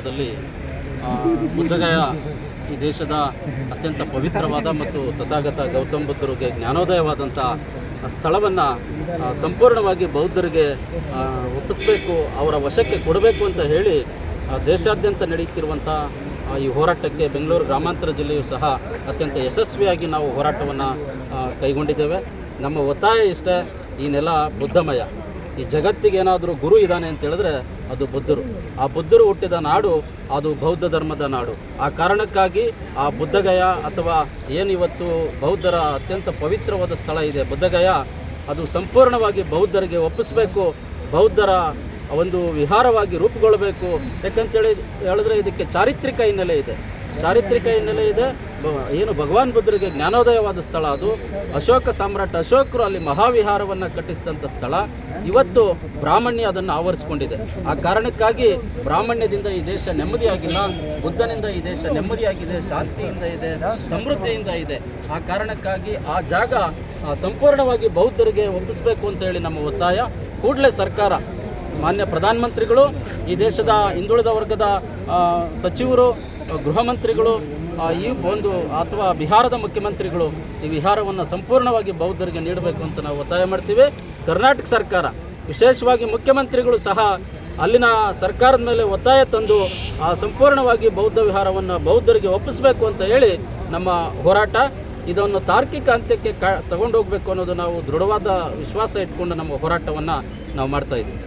ಆ, ಬುದ್ಧಗಯ ಈ ದೇಶದ ಅತ್ಯಂತ ಪವಿತ್ರವಾದ ಮತ್ತು ತಥಾಗತ ಗೌತಮ ಬುದ್ಧರಿಗೆ ಜ್ಞಾನೋದಯವಾದಂಥ ಸ್ಥಳವನ್ನು ಸಂಪೂರ್ಣವಾಗಿ ಬೌದ್ಧರಿಗೆ ಒಪ್ಪಿಸ್ಬೇಕು ಅವರ ವಶಕ್ಕೆ ಕೊಡಬೇಕು ಅಂತ ಹೇಳಿ ದೇಶಾದ್ಯಂತ ನಡೆಯುತ್ತಿರುವಂಥ ಈ ಹೋರಾಟಕ್ಕೆ ಬೆಂಗಳೂರು ಗ್ರಾಮಾಂತರ ಜಿಲ್ಲೆಯು ಸಹ ಅತ್ಯಂತ ಯಶಸ್ವಿಯಾಗಿ ನಾವು ಹೋರಾಟವನ್ನು ಕೈಗೊಂಡಿದ್ದೇವೆ. ನಮ್ಮ ಒತ್ತಾಯ ಇಷ್ಟೇ ಈ ನೆಲ ಬುದ್ಧಮಯ. ಈ ಜಗತ್ತಿಗೆ ಏನಾದರೂ ಗುರು ಇದ್ದಾನೆ ಅಂತ ಹೇಳಿದ್ರೆ ಅದು ಬುದ್ಧರು. ಆ ಬುದ್ಧರು ಹುಟ್ಟಿದ ನಾಡು ಅದು ಬೌದ್ಧ ಧರ್ಮದ ನಾಡು. ಆ ಕಾರಣಕ್ಕಾಗಿ ಆ ಬುದ್ಧಗಯ ಅಥವಾ ಏನಿವತ್ತು ಬೌದ್ಧರ ಅತ್ಯಂತ ಪವಿತ್ರವಾದ ಸ್ಥಳ ಇದೆ ಬುದ್ಧಗಯ, ಅದು ಸಂಪೂರ್ಣವಾಗಿ ಬೌದ್ಧರಿಗೆ ಒಪ್ಪಿಸಬೇಕು, ಬೌದ್ಧರ ಒಂದು ವಿಹಾರವಾಗಿ ರೂಪುಗೊಳ್ಳಬೇಕು. ಯಾಕಂತೇಳಿ ಹೇಳಿದ್ರೆ ಇದಕ್ಕೆ ಚಾರಿತ್ರಿಕ ಹಿನ್ನೆಲೆ ಇದೆ. ಚಾರಿತ್ರಿಕ ಹಿನ್ನೆಲೆ ಇದೆ. ಏನು ಭಗವಾನ್ ಬುದ್ಧರಿಗೆ ಜ್ಞಾನೋದಯವಾದ ಸ್ಥಳ ಅದು. ಅಶೋಕ ಸಾಮ್ರಾಟ ಅಶೋಕರು ಅಲ್ಲಿ ಮಹಾವಿಹಾರವನ್ನು ಕಟ್ಟಿಸಿದಂಥ ಸ್ಥಳ. ಇವತ್ತು ಬ್ರಾಹ್ಮಣ್ಯ ಅದನ್ನು ಆವರಿಸಿಕೊಂಡಿದೆ. ಆ ಕಾರಣಕ್ಕಾಗಿ ಬ್ರಾಹ್ಮಣ್ಯದಿಂದ ಈ ದೇಶ ನೆಮ್ಮದಿಯಾಗಿಲ್ಲ. ಬುದ್ಧನಿಂದ ಈ ದೇಶ ನೆಮ್ಮದಿಯಾಗಿದೆ. ಶಾಂತಿಯಿಂದ ಇದೆ. ಸಮೃದ್ಧಿಯಿಂದ ಇದೆ. ಆ ಕಾರಣಕ್ಕಾಗಿ ಆ ಜಾಗ ಸಂಪೂರ್ಣವಾಗಿ ಬೌದ್ಧರಿಗೆ ಒಪ್ಪಿಸಬೇಕು ಅಂತ ಹೇಳಿ ನಮ್ಮ ಒತ್ತಾಯ. ಕೂಡಲೇ ಸರ್ಕಾರ, ಮಾನ್ಯ ಪ್ರಧಾನಮಂತ್ರಿಗಳು, ಈ ದೇಶದ ಹಿಂದುಳಿದ ವರ್ಗದ ಸಚಿವರು ಗೃಹ ಮಂತ್ರಿಗಳು ಈ ಒಂದು ಅಥವಾ ಬಿಹಾರದ ಮುಖ್ಯಮಂತ್ರಿಗಳು ಈ ವಿಹಾರವನ್ನು ಸಂಪೂರ್ಣವಾಗಿ ಬೌದ್ಧರಿಗೆ ನೀಡಬೇಕು ಅಂತ ನಾವು ಒತ್ತಾಯ ಮಾಡ್ತೀವಿ. ಕರ್ನಾಟಕ ಸರ್ಕಾರ, ವಿಶೇಷವಾಗಿ ಮುಖ್ಯಮಂತ್ರಿಗಳು ಸಹ ಅಲ್ಲಿನ ಸರ್ಕಾರದ ಮೇಲೆ ಒತ್ತಾಯ ತಂದು ಆ ಸಂಪೂರ್ಣವಾಗಿ ಬೌದ್ಧ ವಿಹಾರವನ್ನು ಬೌದ್ಧರಿಗೆ ಒಪ್ಪಿಸಬೇಕು ಅಂತ ಹೇಳಿ ನಮ್ಮ ಹೋರಾಟ, ಇದನ್ನು ತಾರ್ಕಿಕ ಅಂತ್ಯಕ್ಕೆ ಕ ತಗೊಂಡು ಹೋಗಬೇಕು ಅನ್ನೋದು ನಾವು ದೃಢವಾದ ವಿಶ್ವಾಸ ಇಟ್ಕೊಂಡು ನಮ್ಮ ಹೋರಾಟವನ್ನು ನಾವು ಮಾಡ್ತಾ ಇದ್ದೀವಿ.